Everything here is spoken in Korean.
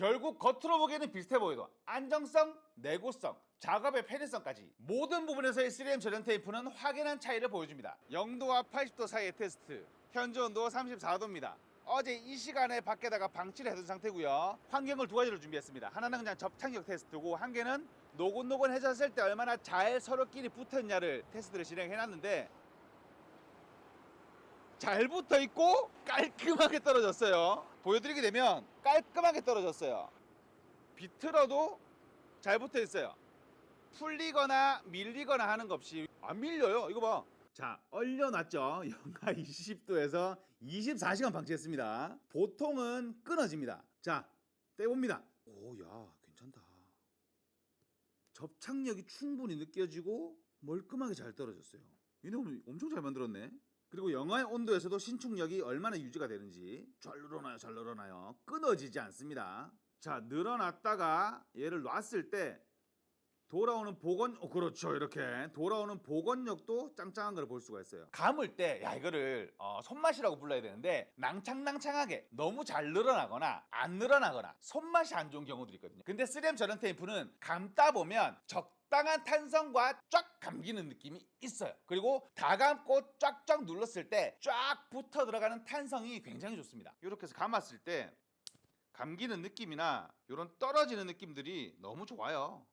결국 겉으로 보기에는 비슷해 보여도 안정성, 내구성, 작업의 편의성까지 모든 부분에서의 3M 절연 테이프는 확연한 차이를 보여줍니다. 0도와 80도 사이의 테스트. 현재 온도 34도입니다. 어제 이 시간에 밖에다가 방치를 해둔 상태고요. 환경을 두 가지로 준비했습니다. 하나는 그냥 접착력 테스트고 한 개는 노곤노곤 해졌을 때 얼마나 잘 서로끼리 붙었냐를 테스트를 진행해놨는데 잘 붙어 있고 깔끔하게 떨어졌어요. 보여드리게 되면 깔끔하게 떨어졌어요. 비틀어도 잘 붙어 있어요. 풀리거나 밀리거나 하는 것 없이 안 밀려요. 이거 봐. 자, 얼려놨죠. 영하 20도에서 24시간 방치했습니다. 보통은 끊어집니다. 자, 떼봅니다. 오, 야, 괜찮다. 접착력이 충분히 느껴지고 멀끔하게 잘 떨어졌어요. 얘네 오늘 엄청 잘 만들었네. 그리고 영하의 온도에서도 신축력이 얼마나 유지가 되는지 잘 늘어나요, 잘 늘어나요. 끊어지지 않습니다. 자, 늘어났다가 얘를 놨을 때 돌아오는 복원, 어, 그렇죠, 이렇게 돌아오는 복원력도 짱짱한 걸 볼 수가 있어요. 감을 때, 야 이거를 어, 손맛이라고 불러야 되는데 낭창낭창하게 너무 잘 늘어나거나 안 늘어나거나 손맛이 안 좋은 경우도 있거든요. 근데 3M 절연 테이프는 감다 보면 적당한 탄성과 쫙 감기는 느낌이 있어요. 그리고 다 감고 쫙쫙 눌렀을 때 쫙 붙어 들어가는 탄성이 굉장히 좋습니다. 이렇게 해서 감았을 때 감기는 느낌이나 이런 떨어지는 느낌들이 너무 좋아요.